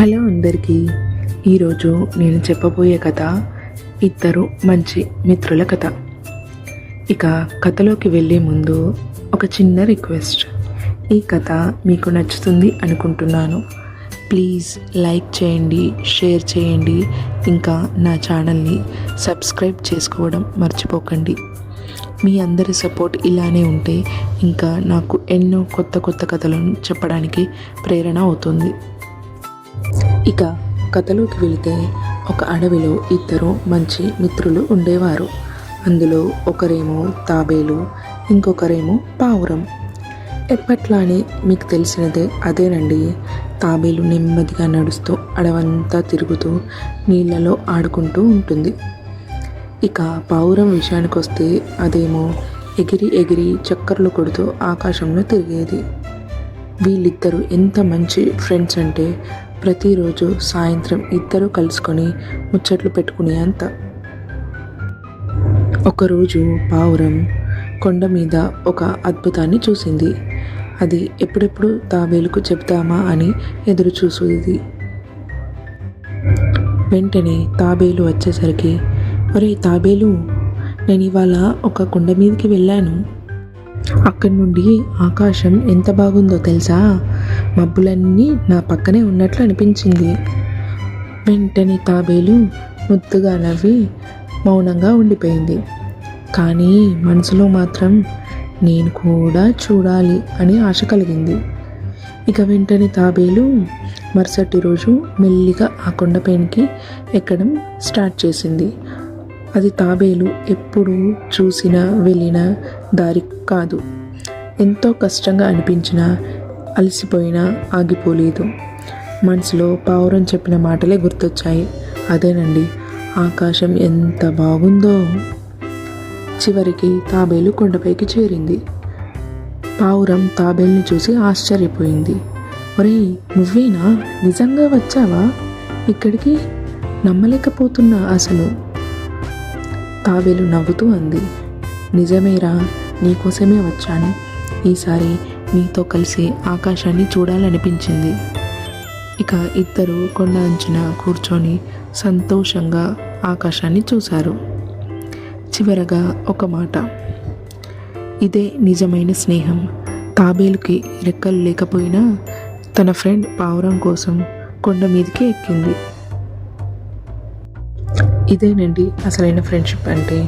Hello అందరికీ. ఈరోజు నేను చెప్పబోయే కథ ఇద్దరు మంచి మిత్రుల కథ. ఇక కథలోకి వెళ్ళే ముందు ఒక చిన్న రిక్వెస్ట్. ఈ కథ మీకు నచ్చుతుంది అనుకుంటున్నాను. ప్లీజ్ లైక్ చేయండి షేర్ చేయండి ఇంకా నా ఛానల్ని సబ్స్క్రైబ్ చేసుకోవడం మర్చిపోకండి. మీ అందరి సపోర్ట్ ఇలానే ఉంటే ఇంకా నాకు ఎన్నో కొత్త కొత్త కథలను చెప్పడానికి ప్రేరణ అవుతుంది. ఇక కథలోకి వెళితే ఒక అడవిలో ఇద్దరు మంచి మిత్రులు ఉండేవారు. అందులో ఒకరేమో తాబేలు ఇంకొకరేమో పావురం. ఎప్పట్లానే మీకు తెలిసినదే అదేనండి. తాబేలు నెమ్మదిగా నడుస్తూ అడవంతా తిరుగుతూ నీళ్ళలో ఆడుకుంటూ ఉంటుంది. ఇక పావురం విషయానికి వస్తే అదేమో ఎగిరి ఎగిరి చక్కర్లు కొడుతూ ఆకాశంలో తిరిగేది. వీళ్ళిద్దరూ ఎంత మంచి ఫ్రెండ్స్ అంటే ప్రతిరోజు సాయంత్రం ఇద్దరు కలుసుకొని ముచ్చట్లు పెట్టుకునే అంత. ఒకరోజు పావురం కొండ మీద ఒక అద్భుతాన్ని చూసింది. అది ఎప్పుడెప్పుడు తాబేలుకు చెప్తామా అని ఎదురు చూసేది. వెంటనే తాబేలు వచ్చేసరికి ఒరే తాబేలు నేను ఇవాళ ఒక కొండ మీదకి వెళ్ళాను. అక్కడి నుండి ఆకాశం ఎంత బాగుందో తెలుసా? మబ్బులన్నీ నా పక్కనే ఉన్నట్లు అనిపించింది. వెంటనే తాబేలు ముద్దుగా నవ్వి మౌనంగా ఉండిపోయింది. కానీ మనసులో మాత్రం నేను కూడా చూడాలి అని ఆశ కలిగింది. ఇక వెంటనే తాబేలు మరుసటి రోజు మెల్లిగా ఆ కొండపైనకి ఎక్కడం స్టార్ట్ చేసింది. అది తాబేలు ఎప్పుడు చూసినా వెళ్ళిన దారి కాదు. ఎంతో కష్టంగా అనిపించినా అలసిపోయినా ఆగిపోలేదు. మనసులో పావురం చెప్పిన మాటలే గుర్తొచ్చాయి. అదేనండి ఆకాశం ఎంత బాగుందో. చివరికి తాబేలు కొండపైకి చేరింది. పావురం తాబేల్ని చూసి ఆశ్చర్యపోయింది. ఒరేయ్ నువ్వేనా? నిజంగా వచ్చావా? ఇక్కడికి నమ్మలేకపోతున్నా అసలు. తాబేలు నవ్వుతూ అంది. నిజమేరా నీకోసమే వచ్చాను. ఈసారి నీతో కలిసి ఆకాశాన్ని చూడాలనిపించింది. ఇక ఇద్దరు కొండ అంచున కూర్చొని సంతోషంగా ఆకాశాన్ని చూశారు. చివరగా ఒక మాట. ఇదే నిజమైన స్నేహం. తాబేలుకి రెక్కలు లేకపోయినా తన ఫ్రెండ్ పావురం కోసం కొండ మీదకి ఎక్కింది. ఇదేనండి అసలైన ఫ్రెండ్షిప్ అంటే?